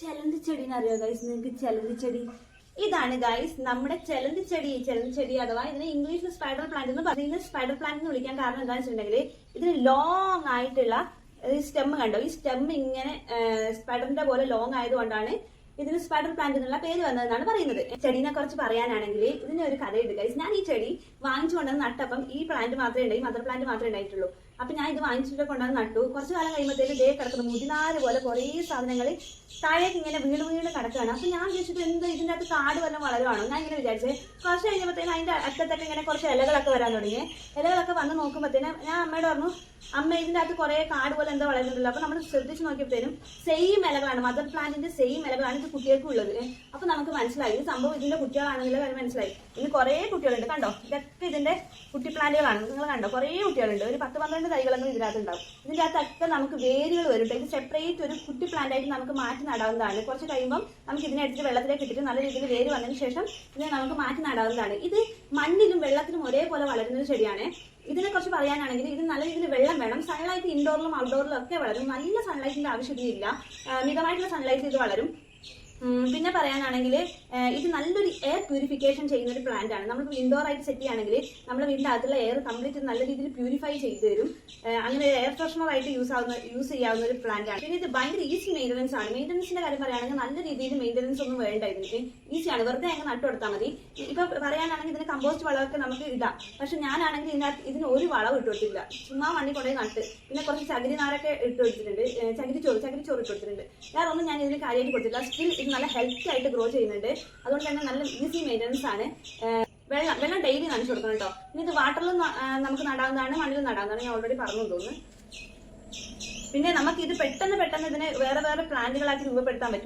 ചെലന്തി ചെടിനെ അറിയോ ഗൈസ് നിങ്ങൾക്ക് ചെലന്തി ചെടി? ഇതാണ് ഗൈസ് നമ്മുടെ ചെലന്തി ചെടി. ചെലന്തി ചെടി അഥവാ ഇതിന് ഇംഗ്ലീഷിൽ സ്പൈഡർ പ്ലാന്റ് എന്ന് പറയുന്നത് സ്പൈഡർ പ്ലാന്റ് എന്ന് വിളിക്കാൻ കാരണം എന്താണെന്ന് വെച്ചിട്ടുണ്ടെങ്കിൽ ഇതിന് ലോങ് ആയിട്ടുള്ള സ്റ്റെം കണ്ടോ? ഈ സ്റ്റെം ഇങ്ങനെ സ്പൈഡറിന്റെ പോലെ ലോങ് ആയതുകൊണ്ടാണ് ഇതിന് സ്പൈഡർ പ്ലാന്റ് എന്നുള്ള പേര് വന്നതെന്നാണ് പറയുന്നത്. ചെടീനെ കുറിച്ച് പറയാനാണെങ്കിൽ ഇതിന് ഒരു കഥയുണ്ട് ഗൈസ് ഞാൻ ഈ ചെടി വാങ്ങിച്ചുകൊണ്ടത് നട്ടപ്പം ഈ പ്ലാന്റ് മാത്രമേ ഉണ്ടായി മദർ പ്ലാന്റ് മാത്രമേ ഉണ്ടായിട്ടുള്ളൂ. അപ്പൊ ഞാൻ ഇത് വാങ്ങിച്ചിട്ട് കൊണ്ടുവന്ന് നട്ടു. കുറച്ചു കാലം കഴിയുമ്പോഴത്തേക്ക് ദേ കിടക്കുന്നു. മുതിനാല് പോലെ കുറേ സാധനങ്ങൾ താഴേക്ക് ഇങ്ങനെ വീണ് വീണ് കിടക്കുകയാണ്. അപ്പൊ ഞാൻ വിചാരിച്ചിട്ട് എന്ത് ഇതിന്റെ അകത്ത് കാട് വല്ലതും വളരുവാണോ? ഞാൻ ഇങ്ങനെ വിചാരിച്ചത് കുറച്ച് കഴിഞ്ഞപ്പോഴത്തേനും അതിന്റെ അറ്റത്തൊക്കെ ഇങ്ങനെ കുറച്ച് ഇലകളൊക്കെ വരാൻ തുടങ്ങി. ഇലകളൊക്കെ വന്ന് നോക്കുമ്പോഴത്തേനും ഞാൻ അമ്മയോട് പറഞ്ഞു അമ്മ ഇതിന്റെ അകത്ത് കുറെ കാട് പോലെ എന്താ വളരുന്നുണ്ടല്ലോ. അപ്പൊ നമ്മൾ ശ്രദ്ധിച്ച് നോക്കിയപ്പോഴത്തേനും സെയിം ഇലകളാണ്. മദർ പ്ലാന്റിന്റെ സെയിം ഇലകളാണ് ഇത് കുട്ടികൾക്ക് ഉള്ളത്. അപ്പൊ നമുക്ക് മനസ്സിലായി. ഇത് സംഭവം ഇതിന്റെ കുട്ടികളാണെന്നുള്ള കാര്യം മനസ്സിലായി. ഇനി കുറെ കുട്ടികളുണ്ട്. കണ്ടോ? ഇതൊക്കെ ഇതിന്റെ കുട്ടി പ്ലാന്റുകളാണ് നിങ്ങൾ കണ്ടോ? കുറെ കുട്ടികളുണ്ട്. ഒരു പത്ത് പന്ത്രണ്ട് തൈകളൊന്നും ഇതിനകത്ത് ഉണ്ടാവും ഇതിന്റെ അകത്തൊക്കെ നമുക്ക് വേരുകൾ വരും. ഇത് സെപ്പറേറ്റ് ഒരു കുട്ടി പ്ലാന്റ് ആയിട്ട് നമുക്ക് മാറ്റി നടാവുന്നതാണ്. കുറച്ച് കഴിയുമ്പോൾ നമുക്ക് ഇതിനെ എടുത്തിട്ട് വെള്ളത്തിലേക്ക് ഇട്ടിട്ട് നല്ല രീതിയിൽ വേര് വന്നതിന് ശേഷം ഇതിനെ നമുക്ക് മാറ്റി നടാവുന്നതാണ്. ഇത് മണ്ണിലും വെള്ളത്തിലും ഒരേപോലെ വളരുന്ന ഒരു ചെടിയാണ് ഇതിനെ കുറിച്ച് പറയാനാണെങ്കിൽ ഇത് നല്ല രീതിയിൽ വെള്ളം വേണം. സൺലൈറ്റ് ഇൻഡോറിലും ഔട്ട്ഡോറിലും ഒക്കെ വളരും. നല്ല സൺലൈറ്റിന്റെ ആവശ്യമില്ല ആ, മിതമായിട്ടുള്ള സൺലൈറ്റ് ഇത് വളരും. പിന്നെ പറയാനാണെങ്കിൽ ഇത് നല്ലൊരു എയർ പ്യൂരിഫിക്കേഷൻ ചെയ്യുന്ന ഒരു പ്ലാന്റ് ആണ്. നമ്മൾ ഇൻഡോർ ആയിട്ട് സെറ്റ് ചെയ്യുകയാണെങ്കിൽ നമ്മുടെ വീടിന്റെ അകത്തുള്ള എയർ കംപ്ലീറ്റ് നല്ല രീതിയിൽ പ്യൂരിഫൈ ചെയ്ത് തരും. അങ്ങനെ എയർ ഫ്രഷ്നർ ആയിട്ട് യൂസ് ആവുന്ന യൂസ് ചെയ്യാവുന്ന ഒരു പ്ലാന്റ് ആണ്. പിന്നെ ഇത് ഭയങ്കര ഈസി മെയിന്റനൻസ് ആണ്. മെയിന്റനൻസിന്റെ കാര്യം പറയുകയാണെങ്കിൽ നല്ല രീതിയിൽ മെയിന്റനൻസ് ഒന്നും വേണ്ട ഇതിന് ഈസിയാണ് വെറുതെ അങ്ങ് നട്ടു കൊടുത്താൽ മതി. ഇപ്പൊ പറയാനാണെങ്കിൽ ഇതിന് കമ്പോസ്റ്റ് വളമൊക്കെ നമുക്ക് ഇടാം. പക്ഷെ ഞാനാണെങ്കിൽ ഇതിനകത്ത് ഇതിന് ഒരു വളം ഇട്ട് കൊടുത്തില്ല ചുമ്മാ മണ്ണി കൊണ്ടേ നട്ട്. പിന്നെ കുറച്ച് ചകിരി നാരൊക്കെ ഇട്ട് കൊടുത്തിട്ടുണ്ട്. ചകിരി ചോറ് ചകിരി ചോറ് ഇട്ട് കൊടുത്തിട്ടുണ്ട്. വേറെ ഒന്നും ഞാൻ ഇതിന് കാര്യമായിട്ട് കൊടുത്തില്ല സ്റ്റിൽ ഇത് നല്ല ഹെൽത്തി ആയിട്ട് ഗ്രോ ചെയ്യുന്നുണ്ട്. അതുകൊണ്ട് തന്നെ നല്ല ഈസി മെയിന്റനൻസ് ആണ്. വെള്ളം വെള്ളം ഡെയിലി നനച്ചു കൊടുക്കണം കേട്ടോ. ഇനി ഇത് വാട്ടറിലും നമുക്ക് നടാവുന്നതാണ് മണ്ണിൽ നടാവുന്നതാണ് ഞാൻ ഓൾറെഡി പറഞ്ഞു തോന്നുന്നു. പിന്നെ നമുക്ക് ഇത് പെട്ടെന്ന് പെട്ടെന്ന് ഇതിനെ വേറെ വേറെ പ്ലാന്റുകളാക്കി രൂപപ്പെടുത്താൻ പറ്റും.